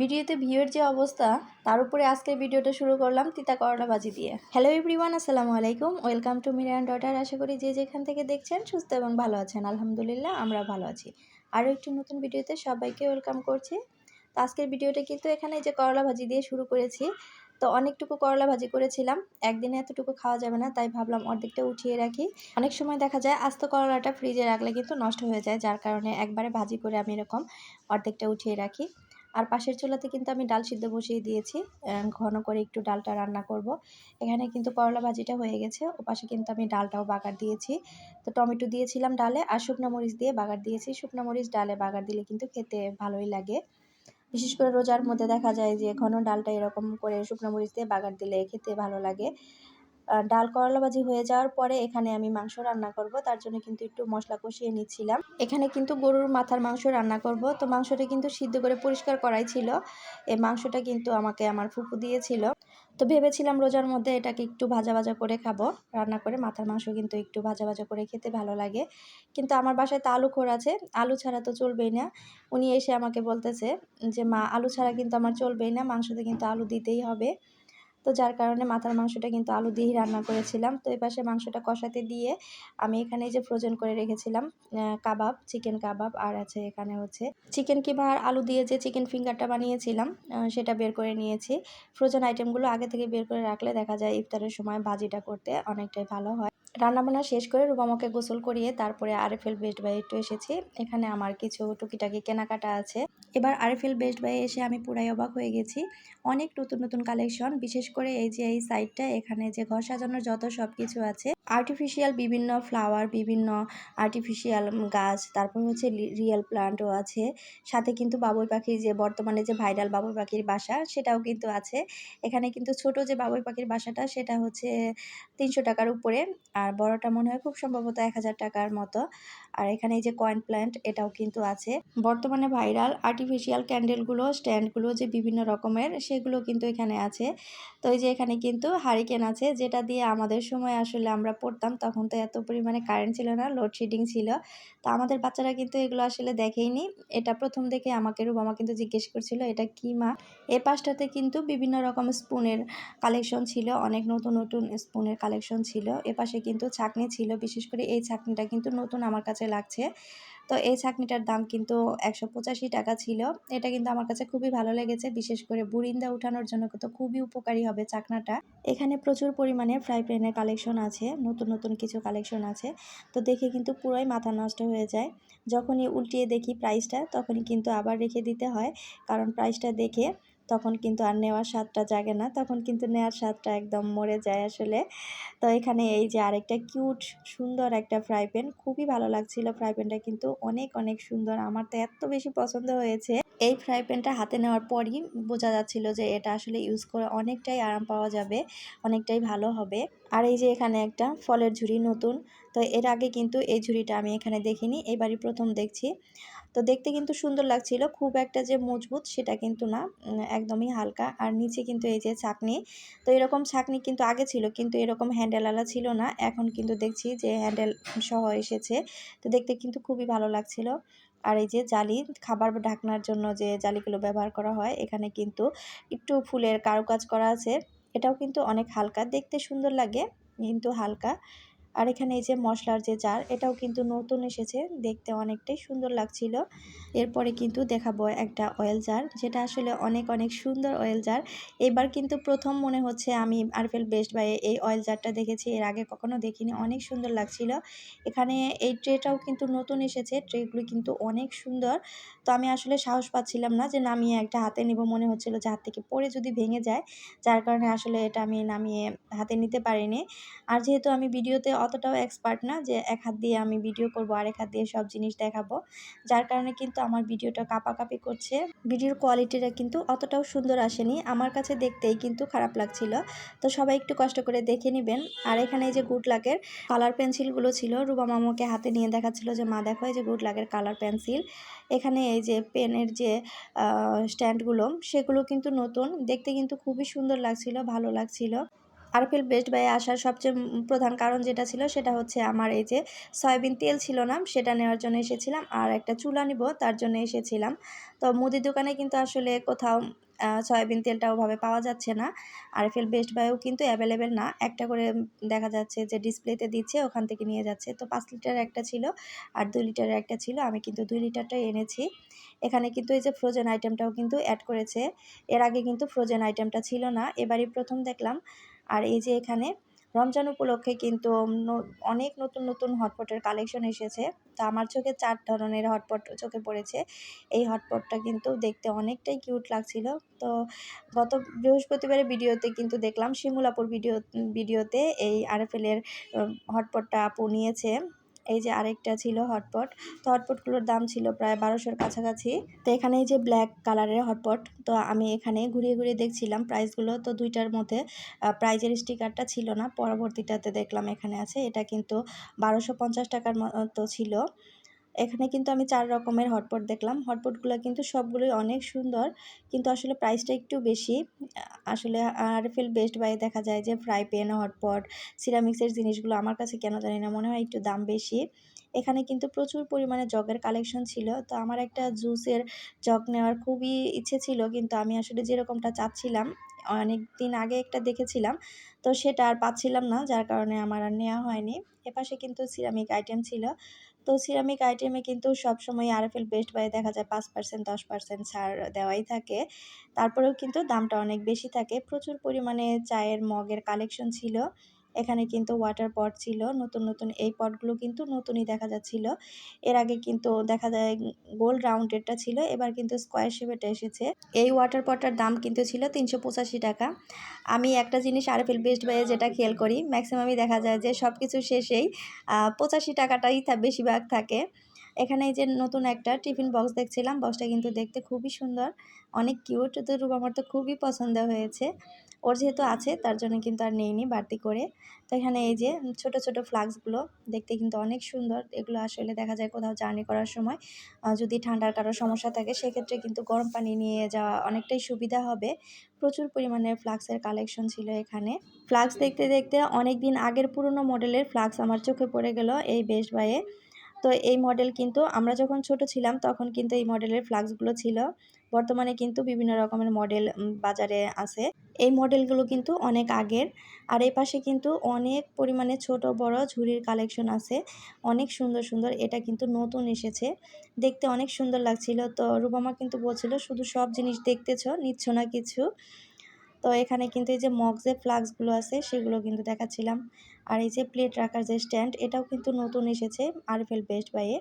ভিডিওতে ভিউয়ের যে অবস্থা, তার উপরে আজকের ভিডিওটা শুরু করলাম তিতা করলা ভাজি দিয়ে। হ্যালো এভরিওয়ান আসসালামু আলাইকুম। ওয়েলকাম টু মিরান ডটার আশা করি যে যেখান থেকে দেখছেন সুস্থ এবং ভালো আছেন। আলহামদুলিল্লাহ, আমরা ভালো আছি। আরও একটি নতুন ভিডিওতে সবাইকে ওয়েলকাম করছি। তো আজকের ভিডিওটা কিন্তু এখানে যে করলা ভাজি দিয়ে শুরু করেছি, তো অনেকটুকু করলা ভাজি করেছিলাম। একদিনে এতটুকু খাওয়া যাবে না, তাই ভাবলাম অর্ধেকটা উঠিয়ে রাখি। অনেক সময় দেখা যায়, আস্ত করলাটা ফ্রিজে রাখলে কিন্তু নষ্ট হয়ে যায়, যার কারণে একবারে ভাজি করে আমি এরকম অর্ধেকটা উঠিয়ে রাখি। আর পাশের চুলাতে কিন্তু আমি ডাল সিদ্ধ বসিয়ে দিয়েছি। ঘন করে একটু ডালটা রান্না করব। এখানে কিন্তু করলা ভাজিটা হয়ে গেছে। ও পাশে কিন্তু আমি ডালটাও বাগার দিয়েছি। তো টমেটো দিয়েছিলাম ডালে আর শুকনো মরিচ দিয়ে বাগার দিয়েছি। শুকনো মরিচ ডালে বাগার দিলে কিন্তু খেতে ভালোই লাগে। বিশেষ করে রোজার মধ্যে দেখা যায় যে ঘন ডালটা এরকম করে শুকনো মরিচ দিয়ে বাগার দিলে খেতে ভালো লাগে। ডাল করলা ভাজি হয়ে যাওয়ার পরে এখানে আমি মাংস রান্না করব। তার জন্য কিন্তু একটু মশলা কষিয়ে নিচ্ছিলাম। এখানে কিন্তু গরুর মাথার মাংস রান্না করব। তো মাংসটা কিন্তু সিদ্ধ করে পরিষ্কার করাই ছিল। এই মাংসটা কিন্তু আমাকে আমার ফুপু দিয়েছিল। তো ভেবেছিলাম রোজার মধ্যে এটাকে একটু ভাজা ভাজা করে খাব। রান্না করে মাথার মাংস কিন্তু একটু ভাজা ভাজা করে খেতে ভালো লাগে। কিন্তু আমার বাসায় তো আলু খোর আছে। আলু ছাড়া তো চলবেই না। উনি এসে আমাকে বলতেছে যে, মা, আলু ছাড়া কিন্তু আমার চলবেই না। মাংসতে কিন্তু আলু দিতেই হবে। তো যার কারণে মাথার মাংসটা কিন্তু আলু দিয়েই রান্না করেছিলাম। তো এই পাশে মাংসটা কষাতে দিয়ে আমি এখানে যে ফ্রোজেন করে রেখেছিলাম কাবাব, চিকেন কাবাব আর আছে এখানে হচ্ছে চিকেন কিমা আর আলু দিয়ে যে চিকেন ফিঙ্গারটা বানিয়েছিলাম সেটা বের করে নিয়েছি। ফ্রোজেন আইটেমগুলো আগে থেকে বের করে রাখলে দেখা যায় ইফতারের সময় ভাজিটা করতে অনেকটাই ভালো হয়। রান্নাবান্না শেষ করে রুবামাকে গোসল করিয়ে তারপরে আরএফএল বেস্ট বাই একটু এসেছি। এখানে আমার কিছু টুকিটাকি কেনাকাটা আছে। এবার আরএফএল বেস্ট বাই এসে আমি পুরাই অবাক হয়ে গেছি। অনেক নতুন নতুন কালেকশন, বিশেষ করে এই যে এই সাইডটা এখানে যে ঘর সাজানোর যত সব কিছু আছে আর্টিফিশিয়াল বিভিন্ন ফ্লাওয়ার বিভিন্ন আর্টিফিশিয়াল গাছ, তারপর হচ্ছে রিয়েল প্লান্টও আছে। সাথে কিন্তু বাবুই পাখির যে বর্তমানে যে ভাইরাল বাবুই পাখির বাসা, সেটাও কিন্তু আছে। এখানে কিন্তু ছোট যে বাবুই পাখির বাসাটা, সেটা হচ্ছে তিনশো টাকার উপরে। আর বড়টা মনে হয় খুব সম্ভবত এক হাজার টাকার মতো। আর এখানে এই যে কয়েন প্ল্যান্ট এটাও কিন্তু আছে। বর্তমানে ভাইরাল আর্টিফিশিয়াল ক্যান্ডেলগুলো স্ট্যান্ডগুলো যে বিভিন্ন রকমের, সেগুলো কিন্তু এখানে আছে। তো এই যে এখানে কিন্তু হারিকেন আছে, যেটা দিয়ে আমাদের সময় আসলে আমরা পড়তাম, তখন তো এত পরিমাণে কারেন্ট ছিল না লোডশেডিং ছিল। তো আমাদের বাচ্চারা কিন্তু এগুলো আসলে দেখেইনি। এটা প্রথম দেখে আমাকে, রুবামা কিন্তু জিজ্ঞেস করছিল, এটা কি মা? এ পাশটাতে কিন্তু বিভিন্ন রকম স্পুনের কালেকশন ছিল, অনেক নতুন নতুন স্পুনের কালেকশন ছিল। এ পাশে কিন্তু ছাকনি ছিল, বিশেষ করে এই ছাকনিটা কিন্তু নতুন আমার কাছে লাগছে। তো এই ছাকনিটার দাম কিন্তু একশো পঁচাশি টাকা ছিল। এটা কিন্তু আমার কাছে খুবই ভালো লেগেছে, বিশেষ করে বুরিন্দা উঠানোর জন্য কিন্তু খুবই উপকারী হবে চাকনাটা। এখানে প্রচুর পরিমাণে ফ্রাই প্যানের কালেকশন আছে, নতুন নতুন কিছু কালেকশন আছে। তো দেখে কিন্তু পুরোই মাথা নষ্ট হয়ে যায়। যখনই উল্টিয়ে দেখি প্রাইসটা তখনই কিন্তু আবার রেখে দিতে হয়। কারণ প্রাইসটা দেখে তখন কিন্তু আর নেওয়ার স্বাদটা জাগে না। তখন কিন্তু নেওয়ার স্বাদটা একদম মরে যায় আসলে। তো এখানে এই যে আরেকটা কিউট, সুন্দর একটা ফ্রাই প্যান, খুবই ভালো লাগছিল। ফ্রাই প্যানটা কিন্তু অনেক অনেক সুন্দর। আমার তো এত বেশি পছন্দ হয়েছে। এই ফ্রাই প্যানটা হাতে নেওয়ার পরই বোঝা যাচ্ছিল যে এটা আসলে ইউজ করে অনেকটাই আরাম পাওয়া যাবে, অনেকটাই ভালো হবে। আর এই যে এখানে একটা ফলের ঝুড়ি নতুন। তো এর আগে কিন্তু এই ঝুড়িটা আমি এখানে দেখিনি। এবারই প্রথম দেখছি। তো দেখতে কিন্তু সুন্দর লাগছিল। খুব একটা যে মজবুত সেটা কিন্তু না একদমই হালকা। আর নিচে কিন্তু এই যে ছাকনি, তো এরকম ছাকনি কিন্তু আগে ছিল, কিন্তু এরকম হ্যান্ডেলওয়ালা ছিল না। এখন কিন্তু দেখছি যে হ্যান্ডেল সহ এসেছে, তো দেখতে কিন্তু খুবই ভালো লাগছিল। আর এই যে জালি, খাবার ঢাকনার জন্য যে জালিগুলো ব্যবহার করা হয়, এখানে কিন্তু একটু ফুলের কারুকাজ করা আছে। এটাও কিন্তু অনেক হালকা, দেখতে সুন্দর লাগে, কিন্তু হালকা। আর এখানে এই যে মশলার যে জার, এটাও কিন্তু নতুন এসেছে। দেখতে অনেকটাই সুন্দর লাগছিল। এরপরে কিন্তু দেখাবো একটা অয়েল জার যেটা আসলে অনেক অনেক সুন্দর অয়েল জার এবার কিন্তু প্রথম মনে হচ্ছে আমি আরফেল বেস্ট বাই এই অয়েল জারটা দেখেছি। এর আগে কখনো দেখিনি, অনেক সুন্দর লাগছিল। এখানে এই ট্রেটাও কিন্তু নতুন এসেছে ট্রেগুলো কিন্তু অনেক সুন্দর। তো আমি আসলে সাহস পাচ্ছিলাম না যে নামিয়ে একটা হাতে নিব, মনে হচ্ছিল যে হাত থেকে পড়ে যদি ভেঙে যায়। যার কারণে আসলে এটা আমি নামিয়ে হাতে নিতে পারিনি। আর যেহেতু আমি ভিডিওতে অতটাও এক্সপার্ট না যে এক হাত দিয়ে আমি ভিডিও করব আর এক হাত দিয়ে সব জিনিস দেখাবো। যার কারণে কিন্তু আমার ভিডিওটা কাপাকাপি করছে। ভিডিওর কোয়ালিটিটা কিন্তু অতটাও সুন্দর আসেনি। আমার কাছে দেখতেই কিন্তু খারাপ লাগছিল। তো সবাই একটু কষ্ট করে দেখে নেবেন। আর এখানে এই যে গুড লাকের কালার পেন্সিলগুলো ছিল, রুবা মামাকে হাতে নিয়ে দেখাচ্ছিল যে, মা, দেখো এই যে গুড লাকের কালার পেন্সিল এখানে এই যে পেনের যে স্ট্যান্ডগুলো সেগুলো কিন্তু নতুন। দেখতে কিন্তু খুবই সুন্দর লাগছিল, ভালো লাগছিল। আরফিল বেস্ট বাই আসার সবচেয়ে প্রধান কারণ যেটা ছিল সেটা হচ্ছে আমার এই যে সয়াবিন তেল ছিল না, সেটা নেওয়ার জন্য এসেছিলাম আর একটা চুলা নিব, তার জন্য এসেছিলাম। তো মুদির দোকানে কিন্তু আসলে কোথাও সয়াবিন তেলটা ওভাবে পাওয়া যাচ্ছে না আরফিল বেস্ট বাইও কিন্তু অ্যাভেলেবেল না। একটা করে দেখা যাচ্ছে যে ডিসপ্লেতে দিচ্ছে, ওখান থেকে নিয়ে যাচ্ছে। তো পাঁচ লিটার একটা ছিল আর দুই লিটারের একটা ছিল, আমি কিন্তু দুই লিটারটাই এনেছি। এখানে কিন্তু এই যে ফ্রোজেন আইটেমটাও কিন্তু অ্যাড করেছে। এর আগে কিন্তু ফ্রোজেন আইটেমটা ছিল না। এবারই প্রথম দেখলাম আর এই যে এখানে রমজান উপলক্ষে কিন্তু অনেক নতুন নতুন হটপটের কালেকশন এসেছে। তা আমার চোখে চার ধরনের হটপট চোখে পড়েছে। এই হটপটটা কিন্তু দেখতে অনেকটাই কিউট লাগছিল। তো গত বৃহস্পতিবারের ভিডিওতে কিন্তু দেখলাম, শিমুলাপুর ভিডিও ভিডিওতে এই আরএফএলের হটপটটা আপু নিয়েছে। এই যে আরেকটা ছিল হটপট। তো হটপটগুলোর দাম ছিল প্রায় বারোশোর কাছাকাছি। তো এখানে এই যে ব্ল্যাক কালারের হটপট, তো আমি এখানে ঘুরিয়ে ঘুরিয়ে দেখছিলাম প্রাইসগুলো। তো দুইটার মধ্যে প্রাইজের স্টিকারটা ছিল না, পরবর্তীটাতে দেখলাম এখানে আছে। এটা কিন্তু বারোশো পঞ্চাশ টাকার মতো ছিল। এখানে কিন্তু আমি চার রকমের হটপট দেখলাম। হটপটগুলো কিন্তু সবগুলোই অনেক সুন্দর। কিন্তু আসলে প্রাইসটা একটু বেশি। আসলে আর ফিল বেস্ট বাই দেখা যায় যে ফ্রাই প্যান হটপট সিরামিক্সের জিনিসগুলো আমার কাছে কেন জানি না, মনে হয় একটু দাম বেশি। এখানে কিন্তু প্রচুর পরিমাণে জগের কালেকশন ছিল। তো আমার একটা জুসের জগ নেওয়ার খুবই ইচ্ছে ছিল, কিন্তু আমি আসলে যেরকমটা চাচ্ছিলাম, অনেক দিন আগে একটা দেখেছিলাম। তো সেটা আর পাচ্ছিলাম না, যার কারণে আমার আর নেওয়া হয়নি। এপাশে কিন্তু সিরামিক আইটেম ছিল। তো সিরামিক আইটেমে কিন্তু সবসময় আরএফএল বেস্ট বাই দেখা যায় পাঁচ পার্সেন্ট দশ পার্সেন্ট ছাড় দেওয়াই থাকে। তারপরেও কিন্তু দামটা অনেক বেশি থাকে। প্রচুর পরিমাণে চায়ের মগের কালেকশন ছিল। এখানে কিন্তু ওয়াটার পট ছিল, নতুন নতুন এই পটগুলো কিন্তু নতুনই দেখা যাচ্ছিল। এর আগে কিন্তু দেখা যায় গোল রাউন্ডেরটা ছিল, এবার কিন্তু স্কোয়ার শেপেরটা এসেছে। এই ওয়াটার পটটার দাম কিন্তু ছিল তিনশো পঁচাশি টাকা। আমি একটা জিনিস আরএফএল বেস্ট বাইয়ে যেটা খেয়াল করি ম্যাক্সিমামই দেখা যায় যে সব কিছু শেষেই পঁচাশি টাকাটাই বেশিরভাগ থাকে। এখানে এই যে নতুন একটা টিফিন বক্স দেখছিলাম বক্সটা কিন্তু দেখতে খুবই সুন্দর। অনেক কিউট তো রূপ আমার তো খুবই পছন্দ হয়েছে। ওর যেহেতু আছে, তার জন্য কিন্তু আর নেইনি বাড়তি করে। তো এখানে এই যে ছোট ছোট ফ্লাক্সগুলো দেখতে কিন্তু অনেক সুন্দর। এগুলো আসলে দেখা যায় কোথাও জার্নি করার সময় যদি ঠান্ডার কারও সমস্যা থাকে, সেক্ষেত্রে কিন্তু গরম পানি নিয়ে যাওয়া অনেকটাই সুবিধা হবে। প্রচুর পরিমাণে ফ্লাক্সের কালেকশন ছিল এখানে। ফ্লাক্স দেখতে দেখতে অনেক দিন আগের পুরনো মডেলের ফ্লাক্স আমার চোখে পড়ে গেল এই বেস্ট বাইয়ে তো এই মডেল কিন্তু আমরা যখন ছোট ছিলাম তখন কিন্তু এই মডেলের ফ্লাক্সগুলো ছিল। বর্তমানে কিন্তু বিভিন্ন রকমের মডেল বাজারে আছে। এই মডেলগুলো কিন্তু অনেক আগের। আর এই পাশে কিন্তু অনেক পরিমাণে ছোট, বড় ঝুড়ির কালেকশন আছে। অনেক সুন্দর সুন্দর। এটা কিন্তু নতুন এসেছে। দেখতে অনেক সুন্দর লাগছিল। তো রুবামা কিন্তু বলছিল, শুধু সব জিনিস দেখতেছ, নিচ্ছ না কিছু। তো এখানে কিন্তু এই যে মগ যে ফ্লাক্সগুলো আছে, সেগুলো কিন্তু দেখাচ্ছিলাম। আর এই যে প্লেট রাখার যে স্ট্যান্ড, এটাও কিন্তু নতুন এসেছে আরফেল বেস্ট বাইয়ে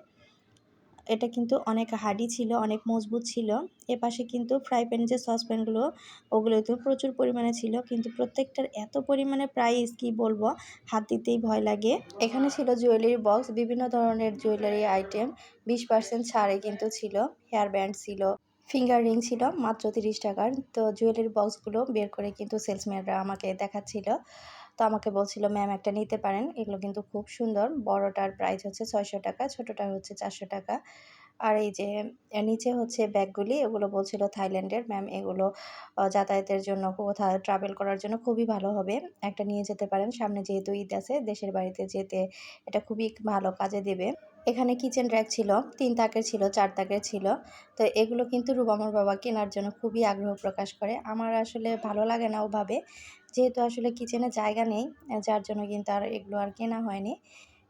এটা কিন্তু অনেক হার্ডি ছিল, অনেক মজবুত ছিল। এপাশে কিন্তু ফ্রাই প্যান যে সসপ্যানগুলো ওগুলো তো প্রচুর পরিমাণে ছিল। কিন্তু প্রত্যেকটার এত পরিমাণে প্রাইস কি বলব, হাত দিতেই ভয় লাগে। এখানে ছিল জুয়েলারি বক্স, বিভিন্ন ধরনের জুয়েলারি আইটেম। বিশ পার্সেন্ট ছাড়ে কিন্তু ছিল, হেয়ার ব্যান্ড ছিল। ফিঙ্গার রিং ছিল মাত্র তিরিশ টাকার। তো জুয়েলারি বক্সগুলো বের করে কিন্তু সেলসম্যানরা আমাকে দেখাচ্ছিল। তো আমাকে বলছিল, ম্যাম, একটা নিতে পারেন। এগুলো কিন্তু খুব সুন্দর। বড়টার প্রাইস হচ্ছে ছয়শো টাকা, ছোটোটার হচ্ছে চারশো টাকা। আর এই যে নিচে হচ্ছে ব্যাগগুলি, এগুলো বলছিল থাইল্যান্ডের। ম্যাম, এগুলো যাতায়াতের জন্য কোথাও ট্রাভেল করার জন্য খুবই ভালো হবে। একটা নিয়ে যেতে পারেন। সামনে যেহেতু ঈদ আছে, দেশের বাড়িতে যেতে এটা খুবই ভালো কাজে দেবে। এখানে কিচেন র্যাক ছিল, তিন তাকের ছিল, চার তাকের ছিল। তো এগুলো কিন্তু রুবামর বাবা কেনার জন্য খুবই আগ্রহ প্রকাশ করে। আমার আসলে ভালো লাগে না ওভাবে। যেহেতু আসলে কিচেনে জায়গা নেই, যার জন্য কিন্তু আর এগুলো আর কেনা হয়নি।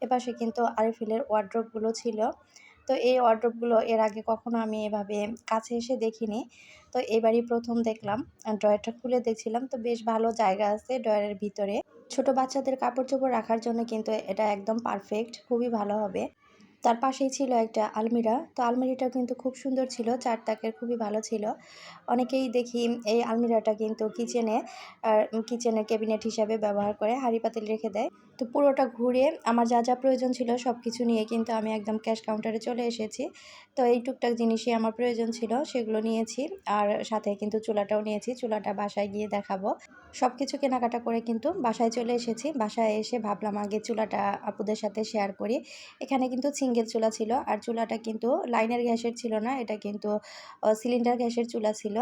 এপাশে কিন্তু আরএফএলের ওয়ার্ড্রপগুলো ছিল। তো এই ওয়ার্ড্রপগুলো এর আগে কখনো আমি এভাবে কাছে এসে দেখিনি। তো এবারই প্রথম দেখলাম, ড্রয়ারটা খুলে দেখছিলাম। তো বেশ ভালো জায়গা আছে ড্রয়ারের ভিতরে। ছোট বাচ্চাদের কাপড় চোপড় রাখার জন্য কিন্তু এটা একদম পারফেক্ট খুবই ভালো হবে। তার পাশেই ছিল একটা আলমিরা। তো আলমিরাটা কিন্তু খুব সুন্দর ছিল, চার তাকের খুবই ভালো ছিল। অনেকেই দেখি এই আলমিরাটা কিন্তু কিচেনে কিচেনের ক্যাবিনেট হিসাবে ব্যবহার করে হাঁড়ি পাতিল রেখে দেয়। তো পুরোটা ঘুরে আমার যা যা প্রয়োজন ছিল সব কিছু নিয়ে কিন্তু আমি একদম ক্যাশ কাউন্টারে চলে এসেছি। তো এই টুকটাক জিনিসই আমার প্রয়োজন ছিল, সেগুলো নিয়েছি আর সাথে কিন্তু চুলাটাও নিয়েছি, চুলাটা বাসায় গিয়ে দেখাবো। সব কিছু কেনাকাটা করে কিন্তু বাসায় চলে এসেছি। বাসায় এসে ভাবলাম আগে চুলাটা আপুদের সাথে শেয়ার করি। এখানে কিন্তু সিঙ্গেল চুলা ছিল আর চুলাটা কিন্তু লাইনের গ্যাসের ছিল না, এটা কিন্তু সিলিন্ডার গ্যাসের চুলা ছিল।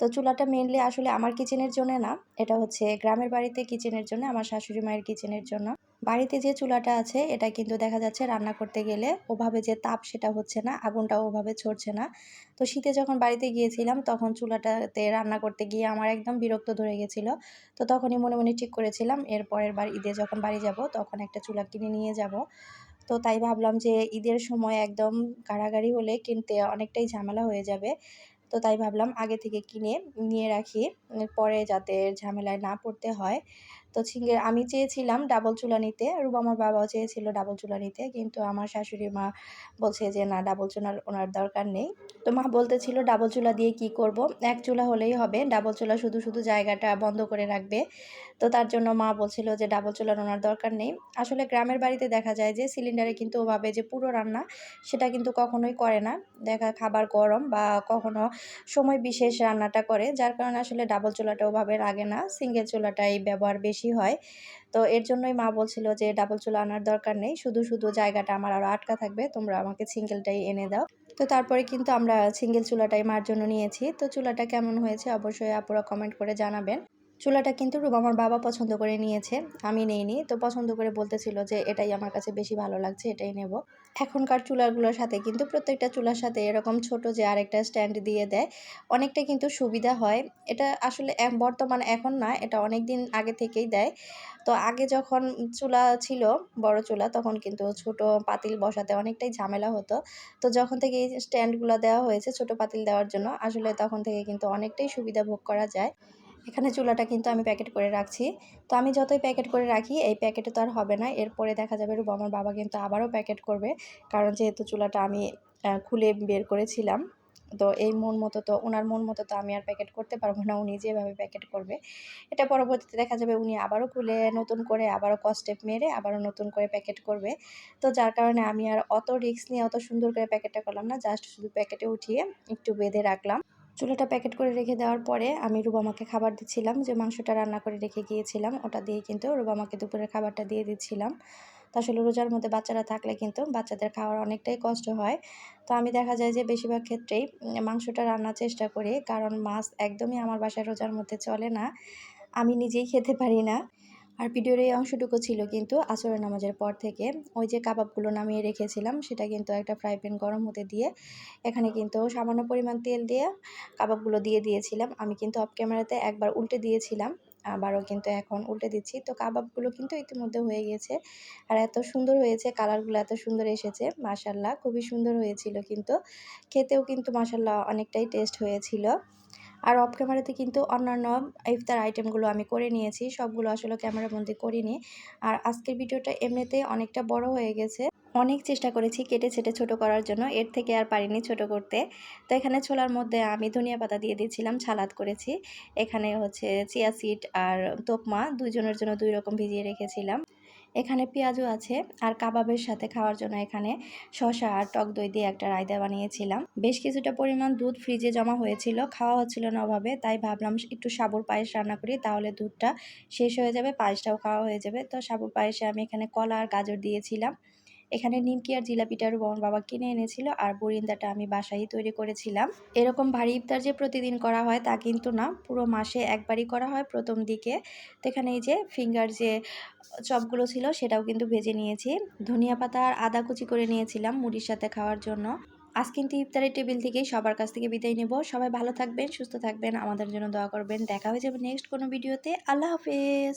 তো চুলাটা মেনলি আসলে আমার কিচেনের জন্য না, এটা হচ্ছে গ্রামের বাড়িতে কিচেনের জন্য, আমার শাশুড়ি মায়ের কিচেনের জন্য। বাড়িতে যে চুলাটা আছে, এটা কিন্তু দেখা যাচ্ছে রান্না করতে গেলে ওভাবে যে তাপ সেটা হচ্ছে না আগুনটা ওভাবে ছড়ছে না। তো শীতে যখন বাড়িতে গিয়েছিলাম, তখন চুলাটাতে রান্না করতে গিয়ে আমার একদম বিরক্ত ধরে গেছিল। তো তখনই মনে মনে ঠিক করেছিলাম, এর পরের বার ঈদে যখন বাড়ি যাব, তখন একটা চুলা কিনে নিয়ে যাব। তো তাই ভাবলাম যে ঈদের সময় একদম গাড়াগাড়ি হলে কিনতে অনেকটাই ঝামেলা হয়ে যাবে। তো তাই ভাবলাম আগে থেকে কিনে নিয়ে রাখি। পরে যাতে ঝামেলায় না পড়তে হয়। তো ছিঙ্গে আমি চেয়েছিলাম ডাবল চুলা নিতে, রুবা আমার বাবাও চেয়েছিল ডাবল চুলা নিতে, কিন্তু আমার শাশুড়ি মা বলছে যে, না ডাবল চুলার ওনার দরকার নেই। তো মা বলতেছিল ডাবল চুলা দিয়ে কি করব? এক চুলা হলেই হবে ডাবল চুলা শুধু শুধু জায়গাটা বন্ধ করে রাখবে। তো তার জন্য মা বলছিল যে ডাবল চুলার ওনার দরকার নেই। আসলে গ্রামের বাড়িতে দেখা যায় যে সিলিন্ডারে কিন্তু ওভাবে যে, পুরো রান্না, সেটা কিন্তু কখনোই করে না। দেখা, খাবার গরম বা কখনো সময় বিশেষ রান্নাটা করে, যার কারণে আসলে ডাবল চুলাটা ওভাবে লাগে না। সিঙ্গেল চুলাটাই ব্যবহার বেশি হয়। তো এর জন্যই মা বলছিল যে, ডাবল চুলা আনার দরকার নেই। শুধু শুধু জায়গাটা আমার আরও আটকা থাকবে। তোমরা আমাকে সিঙ্গেলটাই এনে দাও। তো তারপরে কিন্তু আমরা সিঙ্গেল চুলাটাই মার জন্য নিয়েছি। তো চুলাটা কেমন হয়েছে অবশ্যই আপুরা কমেন্ট করে জানাবেন। চুলাটা কিন্তু আমার বাবা পছন্দ করে নিয়েছে। আমি নেইনি, তো পছন্দ করে বলতেছিল যে এটাই আমার কাছে বেশি ভালো লাগছে, এটাই নেব। এখনকার চুলাগুলোর সাথে কিন্তু প্রত্যেকটা চুলার সাথে এরকম ছোট যে আরেকটা স্ট্যান্ড দিয়ে দেয়, অনেকটা কিন্তু সুবিধা হয়। এটা আসলে বর্তমান এখন না, এটা অনেক দিন আগে থেকেই দেয়। তো আগে যখন চুলা ছিল, বড় চুলা, তখন কিন্তু ছোট পাতিল বসাতে অনেকটাই ঝামেলা হতো। তো যখন থেকে এই স্ট্যান্ডগুলো দেওয়া হয়েছে, ছোট পাতিল দেওয়ার জন্য, আসলে তখন থেকে কিন্তু অনেকটাই সুবিধা ভোগ করা যায়। এখানে চুলাটা কিন্তু আমি প্যাকেট করে রাখছি। তো আমি যতই প্যাকেট করে রাখি, এই প্যাকেটে তো আর হবে না। এরপরে দেখা যাবে রূপ, আমার বাবা কিন্তু আবারও প্যাকেট করবে। কারণ যেহেতু চুলাটা আমি খুলে বের করেছিলাম, তো এই মন মতো তো, ওনার মন মতো তো আমি আর প্যাকেট করতে পারব না। উনি যেভাবে প্যাকেট করবে। এটা পরবর্তীতে দেখা যাবে উনি আবারও খুলে, নতুন করে আবারও কস্টেপ মেরে আবারও নতুন করে প্যাকেট করবে। তো যার কারণে আমি আর অত রিস্ক নিয়ে, অত সুন্দর করে প্যাকেটটা করলাম না। জাস্ট শুধু প্যাকেটে উঠিয়ে একটু বেঁধে রাখলাম। চুলাটা প্যাকেট করে রেখে দেওয়ার পরে আমি রুবামাকে খাবার দিচ্ছিলাম, যে মাংসটা রান্না করে রেখে গিয়েছিলাম, ওটা দিয়ে কিন্তু রুবামাকে দুপুরের খাবারটা দিয়ে দিচ্ছিলাম। তো আসলে রোজার মধ্যে বাচ্চারা থাকলে কিন্তু বাচ্চাদের খাওয়ার অনেকটাই কষ্ট হয়। তো আমি দেখা যায় যে বেশিরভাগ ক্ষেত্রেই মাংসটা রান্নার চেষ্টা করি, কারণ মাছ একদমই আমার বাসায় রোজার মধ্যে চলে না, আমি নিজেই খেতে পারি না। আর ভিডিওর এই অংশটুকু ছিল কিন্তু আসরের নামাজের পর থেকে। ওই যে কাবাবগুলো নামিয়ে রেখেছিলাম, সেটা কিন্তু একটা ফ্রাই প্যান গরম হতে দিয়ে এখানে কিন্তু সামান্য পরিমাণ তেল দিয়ে কাবাবগুলো দিয়ে দিয়েছিলাম। আমি কিন্তু অফ ক্যামেরাতে একবার উল্টে দিয়েছিলাম, আবারও কিন্তু এখন উল্টে দিচ্ছি। তো কাবাবগুলো কিন্তু ইতিমধ্যে হয়ে গেছে আর এত সুন্দর হয়েছে, কালারগুলো এত সুন্দর এসেছে মাসাল্লাহ খুবই সুন্দর হয়েছিল কিন্তু। খেতেও কিন্তু মাসাল্লাহ অনেকটাই টেস্ট হয়েছিল। আর অফ ক্যামেরাতে কিন্তু অন্যান্য ইফতার আইটেমগুলো আমি করে নিয়েছি, সবগুলো আসলে ক্যামেরাবন্দি করিনি। আর আজকের ভিডিওটা এমনিতে অনেকটা বড় হয়ে গেছে। অনেক চেষ্টা করেছি কেটে ছেটে ছোট করার জন্য, এর থেকে আর পারিনি ছোট করতে। তো এখানে ছোলার মধ্যে আমি ধনিয়া পাতা দিয়ে দিয়েছিলাম ছালাদ করেছি। এখানে হচ্ছে চিয়া সিড আর তোকমা দুজনের জন্য দুই রকম ভিজিয়ে রেখেছিলাম। এখানে পেঁয়াজও আছে আর কাবাবের সাথে খাওয়ার জন্য এখানে শশা আর টক দই দিয়ে একটা রায়দা বানিয়েছিলাম। বেশ কিছুটা পরিমাণ দুধ ফ্রিজে জমা হয়েছিল খাওয়া হচ্ছিল না অভাবে, তাই ভাবলাম একটু সাবুর পায়েস রান্না করি, তাহলে দুধটা শেষ হয়ে যাবে, পায়েসটাও খাওয়া হয়ে যাবে। তো সাবুর পায়েসে আমি এখানে কলা আর গাজর দিয়েছিলাম। এখানে নিমকি আর জিলাপিটার বোন বাবা কিনে এনেছিল আর বরিন্দাটা আমি বাসায় তৈরি করেছিলাম। এরকম ভারী ইফতার যে প্রতিদিন করা হয় তা কিন্তু না, পুরো মাসে একবারই করা হয় প্রথম দিকে। তো এখানে এই যে ফিঙ্গার যে চপগুলো ছিল সেটাও কিন্তু ভেজে নিয়েছি। ধনিয়া পাতা আর আদা কুচি করে নিয়েছিলাম মুড়ির সাথে খাওয়ার জন্য। আজ কিন্তু ইফতারের টেবিল থেকেই সবার কাছ থেকে বিদায় নেব। সবাই ভালো থাকবেন, সুস্থ থাকবেন। আমাদের জন্য দোয়া করবেন। দেখা হয়ে যাবে নেক্সট কোনো ভিডিওতে আল্লাহ হাফেজ।